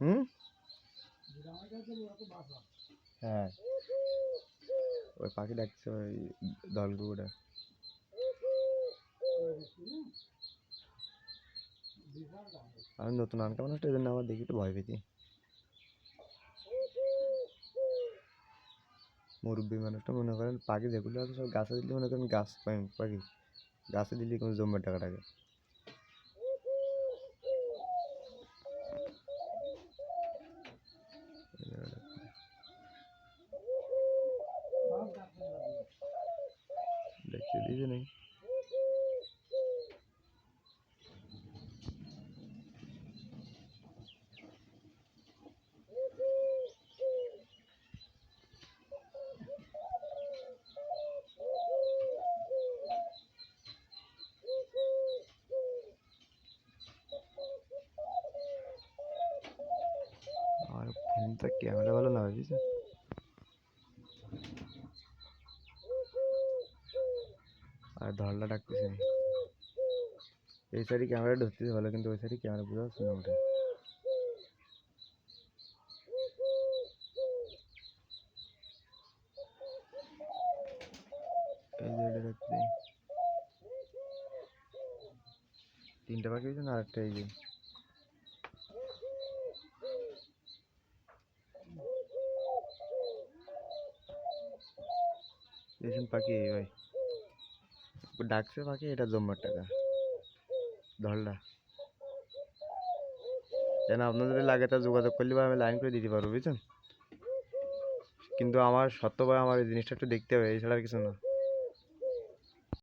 হুম? হ্যাঁ। ওই পাখি ডাকছে ওই দলগুলোটা আমি নতুন আনকা মানুষটা জন্য আমার দেখি একটু ভয় পেতি মুরব্বী মানুষটা মনে করেন পাখি যেগুলো আছে সব গাছে দিলে মনে করেন গাছ পাই- পাখি। গাছে দিলে কোনো জম্মের টাকাটাকে দেখতে নাকি। আর ফোনটা ক্যামেরা ভালো না বুঝছ আর ধরলা ডাকতেছে না। এই সাইডে ক্যামেরা ধরতেছে ভালো, কিন্তু ওই সাইডে ক্যামেরা বোঝা যাচ্ছে না ওটা এই যে এটা দেখতে তিনটা পাখি হয়েছে না আরেকটা এই যে? দেখুন পাখি এই, ভাই। ও ডাকছে পাখি, এটা জম্মার টাকা। ধরলা যেন আপনাদের লাগে তা যোগাযোগ করলে বা আমি লাইন করে দিতে পারব, বুঝছেন? কিন্তু আমার সত্য ভাই আমার এই জিনিসটা একটু দেখতে হবে, এছাড়া আর কিছু না।